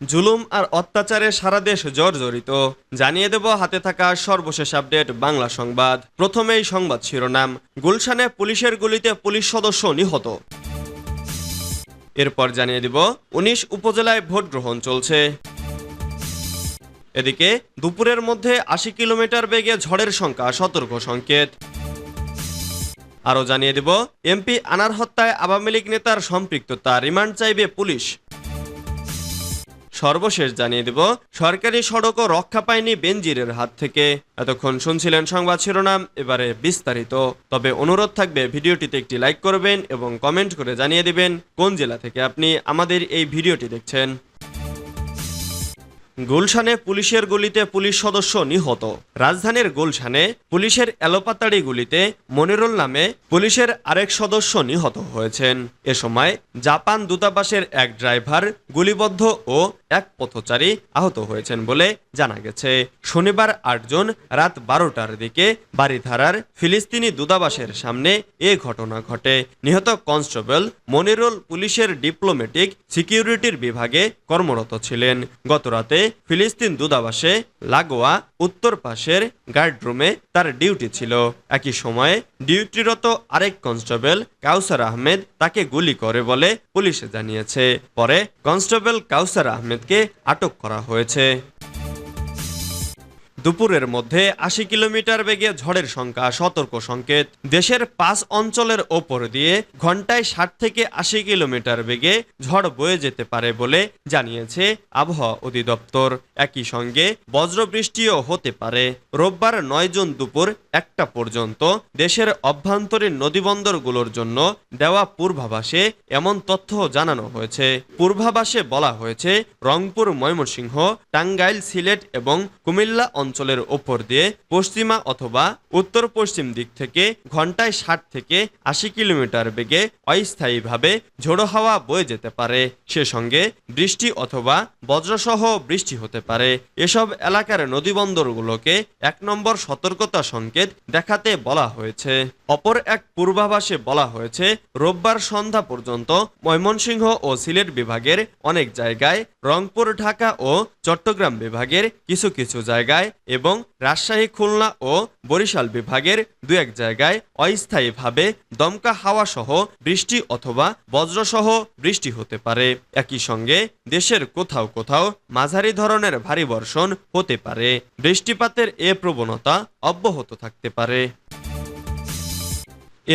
জুলুম আর অত্যাচারে সারা দেশ জর্জরিত। জানিয়ে দেব হাতে থাকা সর্বশেষ আপডেট বাংলা সংবাদ। প্রথমেই সংবাদ শিরোনাম, গুলশানে পুলিশের গুলিতে পুলিশ সদস্য নিহত। এরপর জানিয়ে দিব, উনিশ উপজেলায় ভোট গ্রহণ চলছে। এদিকে, দুপুরের মধ্যে আশি কিলোমিটার বেগে ঝড়ের সংখ্যা, সতর্ক সংকেত। আরও জানিয়ে দেব, এমপি আনার হত্যায় আওয়ামী লীগ নেতার সম্পৃক্ততা, রিমান্ড চাইবে পুলিশ। সর্বশেষ জানিয়ে দেব, সরকারি সড়কও রক্ষা পায়নি বেনজিরের হাত থেকে। এতক্ষণ শুনছিলেন সংবাদ শিরোনাম, এবারে বিস্তারিত। তবে অনুরোধ থাকবে, ভিডিওটিতে একটি লাইক করবেন এবং কমেন্ট করে জানিয়ে দিবেন কোন জেলা থেকে আপনি আমাদের এই ভিডিওটি দেখছেন। গুলশানে পুলিশের গুলিতে পুলিশ সদস্য নিহত। রাজধানীর গুলশানে পুলিশের এলোপাতাড়ি গুলিতে মনিরুল নামে পুলিশের আরেক সদস্য নিহত হয়েছেন। এ সময় জাপান দূতাবাসের এক ড্রাইভার গুলিবদ্ধ ও এক পথচারী আহত হয়েছেন বলে জানা গেছে। শনিবার আটজন রাত বারোটার দিকে বাড়িধারার ফিলিস্তিনি দূতাবাসের সামনে এ ঘটনা ঘটে। নিহত কনস্টেবল মনিরুল পুলিশের ডিপ্লোমেটিক সিকিউরিটির বিভাগে কর্মরত ছিলেন। গতরাতে ফিলিস্তিন দূতাবাসে লাগোয়া উত্তর পাশের গার্ডরুমে তার ডিউটি ছিল। একই সময়ে ডিউটিরত আরেক কনস্টেবল কাউসার আহমেদ তাকে গুলি করে বলে পুলিশে জানিয়েছে। পরে কনস্টেবল কাউসার আহমেদকে আটক করা হয়েছে। দুপুরের মধ্যে আশি কিলোমিটার বেগে ঝড়ের সংখ্যা সতর্ক সংকেত। দেশের পাঁচ অঞ্চলের ওপর দিয়ে ঘন্টায় ষাট থেকে আশি কিলোমিটার বেগে ঝড় বয়ে যেতে পারে বলে জানিয়েছে আবহাওয়া অধিদপ্তর। একই সঙ্গে বজ্রবৃষ্টিও হতে পারে। রোববার নয় জুন দুপুর একটা পর্যন্ত দেশের অভ্যন্তরীণ নদীবন্দরগুলোর জন্য দেওয়া পূর্বাভাসে এমন তথ্য জানানো হয়েছে। পূর্বাভাসে বলা হয়েছে, রংপুর, ময়মনসিংহ, টাঙ্গাইল, সিলেট এবং কুমিল্লা অঞ্চলের ওপর দিয়ে পশ্চিমা অথবা উত্তর পশ্চিম দিক থেকে ঘন্টায় ষাট থেকে আশি কিলোমিটার বেগে অস্থায়ীভাবে ঝোড়ো হাওয়া বয়ে যেতে পারে। সে সঙ্গে বৃষ্টি অথবা বজ্রসহ বৃষ্টি হতে পারে। এসব এলাকার নদীবন্দরগুলোকে এক নম্বর সতর্কতা সংকেত দেখাতে বলা হয়েছে। অপর এক পূর্বাভাসে বলা হয়েছে, রোববার সন্ধ্যা পর্যন্ত ময়মনসিংহ ও সিলেট বিভাগের অনেক জায়গায় রংপুর, ঢাকা ও চট্টগ্রাম বিভাগের কিছু কিছু জায়গায় এবং রাজশাহী, খুলনা ও বরিশাল বিভাগের দু এক জায়গায় অস্থায়ীভাবে দমকা হাওয়া সহ বৃষ্টি অথবা বজ্রসহ বৃষ্টি হতে পারে। একই সঙ্গে দেশের কোথাও কোথাও মাঝারি ধরনের ভারী বর্ষণ হতে পারে। বৃষ্টিপাতের এ প্রবণতা অব্যাহত থাকতে পারে।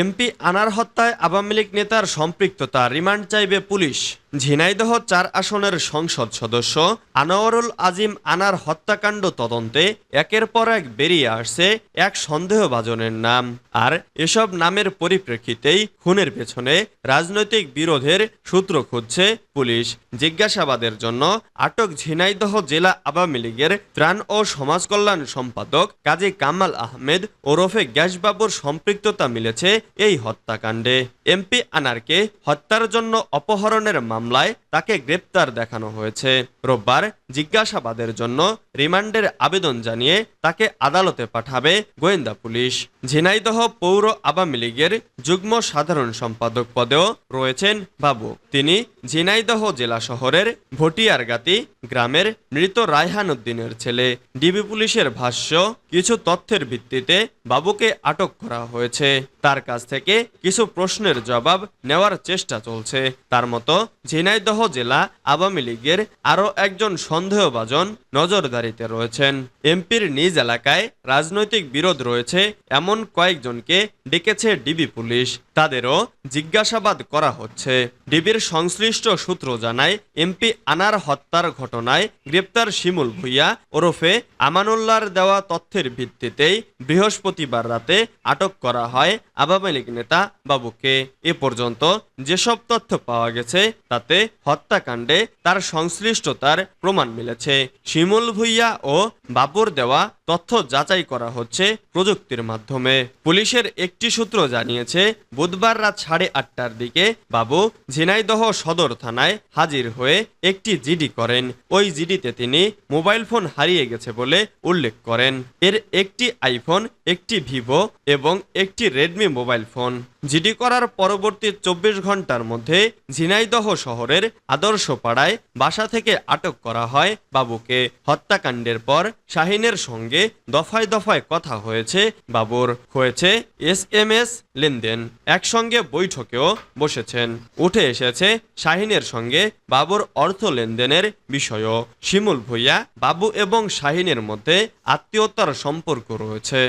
এমপি আনার হত্যায় আওয়ামী লীগ নেতার সম্পৃক্ততা রিমান্ড চাইবে পুলিশ। ঝিনাইদহ চার আসনের সংসদ সদস্য আনোয়ারুল আজিম আনার হত্যাকাণ্ড তদন্তে একের পর এক বেরিয়ে আসছে এক সন্দেহভাজনের নাম। আর এসব নামের পরিপ্রেক্ষিতেই খুনের পেছনে রাজনৈতিক বিরোধের সূত্র খুঁজছে পুলিশ। জিজ্ঞাসাবাদের জন্য আটক ঝিনাইদহ জেলা আওয়ামী লীগের ত্রাণ ও সমাজ কল্যাণ সম্পাদক কাজী কামাল আহমেদ ওরফে গ্যাসবাবুর সম্পৃক্ততা মিলেছে এই হত্যাকাণ্ডে। এমপি আনারকে হত্যার জন্য অপহরণের মামলায় তাকে গ্রেপ্তার দেখানো হয়েছে। রোববার জিজ্ঞাসাবাদের জন্য রিমান্ডের আবেদন জানিয়ে তাকে আদালতে পাঠাবে গোয়েন্দা পুলিশ। ঝিনাইদহ পৌর আওয়ামী লীগের যুগ্ম সাধারণ সম্পাদক পদেও রয়েছেন বাবু। তিনি ঝিনাইদহ জেলা শহরের ভটিয়ারগাতি গ্রামের মৃত রায়হান উদ্দিনের ছেলে। ডিবি পুলিশের ভাষ্য, কিছু তথ্যের ভিত্তিতে বাবুকে আটক করা হয়েছে। তার কাছ থেকে কিছু প্রশ্নের জবাব নেওয়ার চেষ্টা চলছে। তার মতো ঝিনাইদহ জেলা আওয়ামী লীগের আরও একজন সন্দেহভাজন নজরদারিতে রয়েছেন। এমপির নিজ এলাকায় রাজনৈতিক বিরোধ রয়েছে, এমন কয়েকজনকে ডেকেছে ডিবি পুলিশ। তাদেরও জিজ্ঞাসাবাদ করা হচ্ছে। ডিবির সংশ্লিষ্ট সূত্র জানায়, এমপি আনার হত্যার ঘটনায় গ্রেপ্তার শিমুল ভুইয়া ওরফে আমানুল্লাহর দেওয়া তথ্যের ভিত্তিতেই বৃহস্পতিবার রাতে আটক করা হয় আওয়ামী লীগ নেতা বাবুকে। এ পর্যন্ত যেসব তথ্য পাওয়া গেছে তাতে হত্যাকাণ্ডে তার সংশ্লিষ্টতার প্রমাণ মিলেছে। শিমল ভুইয়া ও বাবর দেওয়া তথ্য যাচাই করা হচ্ছে প্রযুক্তির মাধ্যমে। পুলিশের একটি সূত্র জানিয়েছে, বুধবার রাত সাড়ে আটটার দিকে বাবু ঝিনাইদহ সদর থানায় হাজির হয়ে একটি জিডি করেন। ওই জিডিতে তিনি মোবাইল ফোন হারিয়ে গেছে বলে উল্লেখ করেন। এর একটি আইফোন, একটি ভিভো এবং একটি রেডমি মোবাইল ফোন। জিডি করার পরবর্তী চব্বিশ ঘণ্টার মধ্যে ঝিনাইদহ শহরের আদর্শ পাড়ায় বাসা থেকে আটক করা হয় বাবুকে। হত্যাকাণ্ডের পর শাহিনের সঙ্গে দফায় দফায় কথা হয়েছে বাবুর। হয়েছে এস এম এস লেনদেন। একসঙ্গে বৈঠকেও বসেছেন। উঠে এসেছে শাহিনের সঙ্গে বাবুর অর্থ লেনদেনের বিষয়ও শিমুল ভুইয়া, বাবু এবং শাহিনের মধ্যে আত্মীয়তার সম্পর্ক রয়েছে।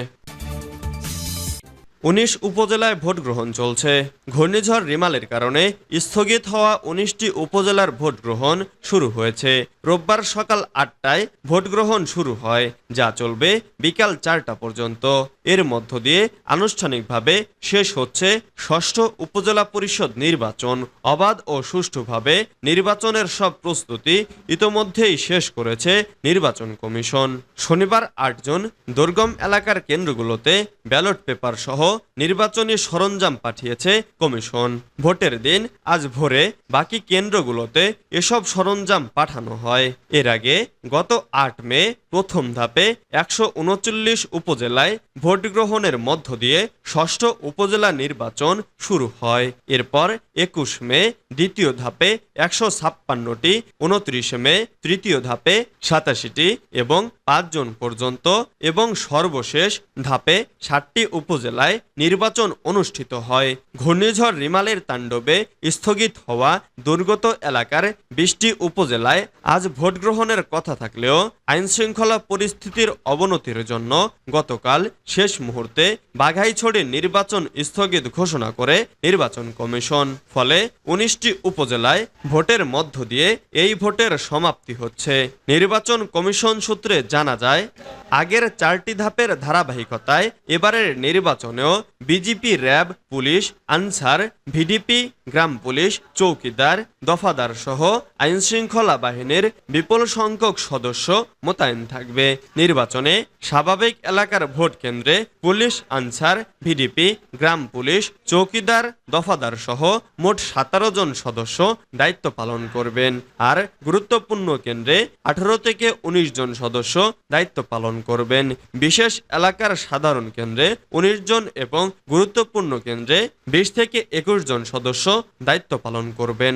উনিশ উপজেলায় ভোট গ্রহণ চলছে। ঘূর্ণিঝড় রিমালের কারণে স্থগিত হওয়া উনিশটি উপজেলার ভোট গ্রহণ শুরু হয়েছে। রোববার সকাল আটটায় ভোট গ্রহণ শুরু হয়, যা চলবে বিকাল চারটা পর্যন্ত। এর মধ্য দিয়ে আনুষ্ঠানিকভাবে শেষ হচ্ছে ষষ্ঠ উপজেলা পরিষদ নির্বাচন। অবাধ ও সুষ্ঠুভাবে নির্বাচনের সব প্রস্তুতি ইতোমধ্যেই শেষ করেছে নির্বাচন কমিশন। শনিবার আটজন দুর্গম এলাকার কেন্দ্রগুলোতে ব্যালট পেপার সহ নির্বাচনী সরঞ্জাম পাঠিয়েছে কমিশন। ভোটের দিন আজ ভোরে বাকি কেন্দ্রগুলোতে এসব সরঞ্জাম পাঠানো হয়। এর আগে গত আট মে প্রথম ধাপে একশো উনচল্লিশ উপজেলায় ভোট গ্রহণের মধ্য দিয়ে ষষ্ঠ উপজেলা নির্বাচন শুরু হয়। এরপর একুশ মে, দ্বিতীয় ধাপে একশো ছাপ্পান্নটি, উনত্রিশ মে, তৃতীয় ধাপে সাতাশিটি এবং পাঁচ জন পর্যন্ত এবং সর্বশেষ ধাপে ষাটটি উপজেলায় নির্বাচন অনুষ্ঠিত হয়। ঘূর্ণিঝড় রিমালের তাণ্ডবে স্থগিত হওয়া দুর্গত এলাকার বিশটি উপজেলায় আজ ভোট গ্রহণের কথা থাকলেও আইনশৃঙ্খলা পরিস্থিতির অবনতির জন্য গতকাল শেষ মুহূর্তে বাঘাইছড়ি নির্বাচন স্থগিত ঘোষণা করে নির্বাচন কমিশন। ফলে উনিশটি উপজেলায় ভোটের মধ্য দিয়ে এই ভোটের সমাপ্তি হচ্ছে। নির্বাচন কমিশন সূত্রে জানা যায়, আগের চারটি ধাপের ধারাবাহিকতায় এবারের নির্বাচনেও BJP RAB, police, Ansar, VDP, গ্রাম পুলিশ, চৌকিদার দফাদার সহ আইনশৃঙ্খলা বাহিনীর বিপুল সংখ্যক সদস্য মোতায়েন থাকবে। নির্বাচনে স্বাভাবিক এলাকার ভোট কেন্দ্রে পুলিশ আনসার, ভিডিপি, গ্রাম পুলিশ, চৌকিদার দফাদার সহ মোট সাতারো জন সদস্য দায়িত্ব পালন করবেন। আর গুরুত্বপূর্ণ কেন্দ্রে আঠারো থেকে উনিশ জন সদস্য দায়িত্ব পালন করবেন। বিশেষ এলাকার সাধারণ কেন্দ্রে উনিশ জন এবং গুরুত্বপূর্ণ কেন্দ্রে বিশ থেকে একুশ জন সদস্য দায়িত্ব পালন করবেন।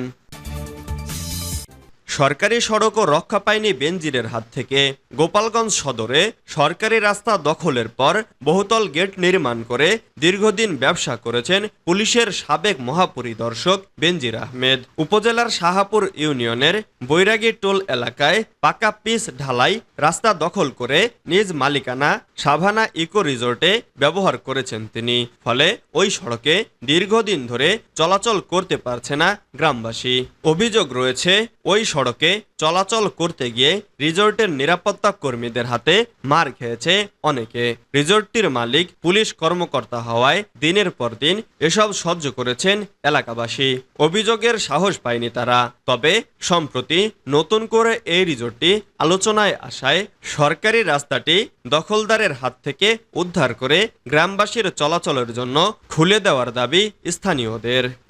সরকারি সড়কও রক্ষা পায়নি বেনজিরের হাত থেকে। গোপালগঞ্জ সদরে সরকারি রাস্তা দখলের পর বহুতল গেট নির্মাণ করে দীর্ঘদিন ব্যবসা করেছেন পুলিশের সাবেক মহাপরিদর্শক বেনজির আহমেদ। উপজেলার শাহাপুর ইউনিয়নের বৈরাগী টোল এলাকায় পাকা পিস ঢালাই রাস্তা দখল করে নিজ মালিকানা সাভানা ইকো রিসোর্টে ব্যবহার করেছেন তিনি। ফলে ওই সড়কে দীর্ঘদিন ধরে চলাচল করতে পারছে না গ্রামবাসী। অভিযোগ রয়েছে, ওই সড়কে চলাচল করতে গিয়ে রিজোর্টের নিরাপত্তা কর্মীদের হাতে মার খেয়েছে অনেকে। রিজোর্টটির মালিক পুলিশ কর্মকর্তা হওয়ায় দিনের পর দিন এসব সহ্য করেছেন এলাকাবাসী। অভিযোগের সাহস পায়নি তারা। তবে সম্প্রতি নতুন করে এই রিজোর্টটি আলোচনায় আসায় সরকারি রাস্তাটি দখলদারের হাত থেকে উদ্ধার করে গ্রামবাসীর চলাচলের জন্য খুলে দেওয়ার দাবি স্থানীয়দের।